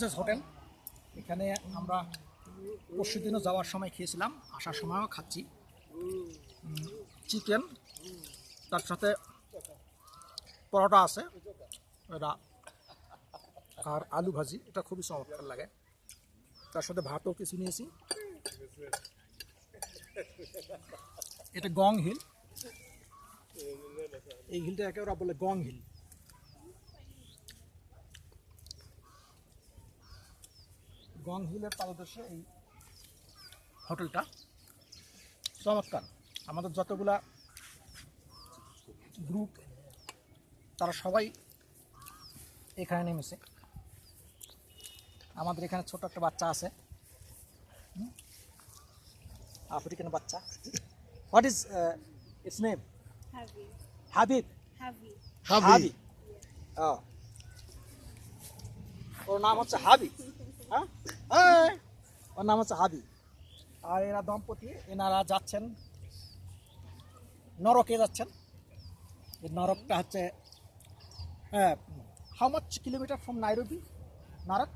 Success hotel এখানে আমরা পরশু দিনও যাওয়ার সময় খেয়েছিলাম, আসার সময়ও খাচ্ছি। চিকেন তার সাথে পরোটা আছে, এটা আর আলু ভাজি, এটা খুবই চমৎকার লাগে। তার সাথে ভাতও কিছু নিয়েছি। এটা গং হিল। এই হিলটা একে ওরা বলে গং হিল। গং হিলের পাদদেশে এই হোটেলটা। চমৎকার। আমাদের যতগুলা গ্রুপ তারা সবাই এখানে নেমেছে। আমাদের এখানে ছোট একটা বাচ্চা আছে? আফ্রিকান বাচ্চা। What is its name. Habib. হাবি। ওর নাম হচ্ছে হাবি। হ্যাঁ? এই, ওর নাম হচ্ছে হাবি আর এরা দম্পতি এনারা যাচ্ছেন নরকে যাচ্ছেন। নরকটা হচ্ছে হ্যাঁ how much kilometre from Nairobi নরক.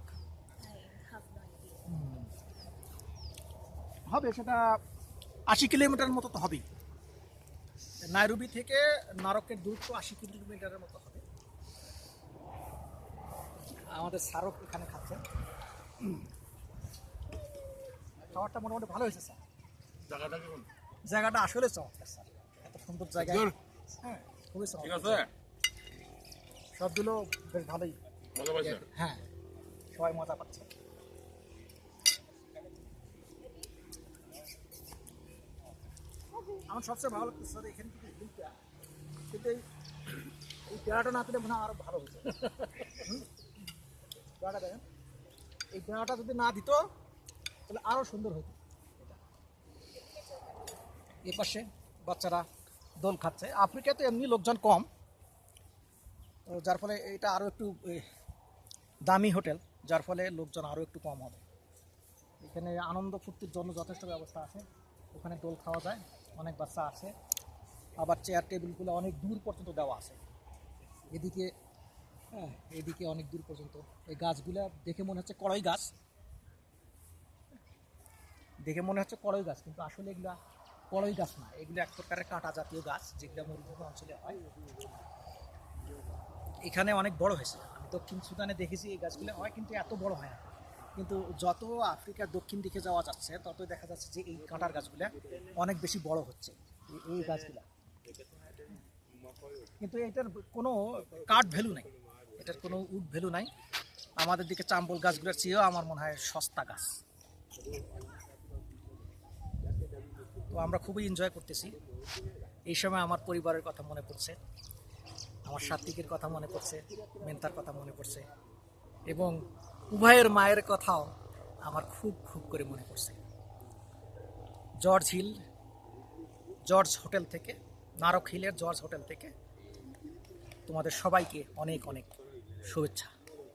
হবে সেটা আশি কিলোমিটার মতো তো হবেই। নাইরুবি থেকে নারকের দূরত্ব আশি কিলোমিটারের মতো হবে। আমাদের স্মারক এখানে খাচ্ছেন খাবারটা মোটামুটি ভালো হয়েছে স্যার। জায়গাটা কেমন? জায়গাটা আসলে চমৎকার স্যার। এত সুন্দর জায়গা। হ্যাঁ খুবই চমৎকার। সবগুলো বেশ ভালোই। হ্যাঁ সবাই মজা পাচ্ছে। আমার সবচেয়ে ভালো লাগছে স্যার এখানে কিন্তু কিন্তু এই এই পেয়ারাটা না পেলে মনে হয় আরও ভালো হতো? পেয়ারাটা দেখেন। এই পেয়ারাটা যদি না দিত তাহলে আরও সুন্দর হতো। এ পাশে বাচ্চারা দোল খাচ্ছে। আফ্রিকাতে এমনি লোকজন কম। যার ফলে এটা আরও একটু দামি হোটেল, যার ফলে লোকজন আরও একটু কম হবে। এখানে আনন্দ ফুর্তির জন্য যথেষ্ট ব্যবস্থা আছে। ওখানে দোল খাওয়া যায়, অনেক বাচ্চা আছে। আবার চেয়ার, টেবিলগুলো অনেক দূর পর্যন্ত দেওয়া আছে। এদিকে হ্যাঁ এদিকে অনেক দূর পর্যন্ত। এই গাছগুলো দেখে মনে হচ্ছে কড়াই গাছ। দেখে মনে হচ্ছে কড়ই গাছ, কিন্তু আসলে এগুলা কড়ই গাছ না। এগুলো এক প্রকারের কাঁটা জাতীয় গাছ যেগুলো মরুভূমি অঞ্চলে হয়। এখানে অনেক বড় হয়েছে। আমি দক্ষিণ সুদানে দেখেছি এই গাছগুলো হয়, কিন্তু এত বড় হয় না। কিন্তু যত আফ্রিকার দক্ষিণ দিকে যাওয়া যাচ্ছে তত দেখা যাচ্ছে যে এই কাঁটার গাছগুলো অনেক বেশি বড় হচ্ছে এই- গাছগুলো। কিন্তু এটার কোনো কাঠ ভ্যালু নেই। এটার কোনো উড ভ্যালু নাই। আমাদের দিকে চাম্বল গাছগুলোর চেয়েও আমার মনে হয় সস্তা গাছ। তো আমরা খুবই এনজয় করতেছি। এই সময় আমার পরিবারের কথা মনে পড়ছে, আমার সাত্বিকের কথা মনে পড়ছে, মেন্তার কথা মনে পড়ছে এবং উভয়ের মায়ের কথাও আমার খুব খুব করে মনে পড়ছে। জর্জ হিল জর্জ হোটেল থেকে নারক হিলের জর্জ হোটেল থেকে তোমাদের সবাইকে অনেক অনেক শুভেচ্ছা।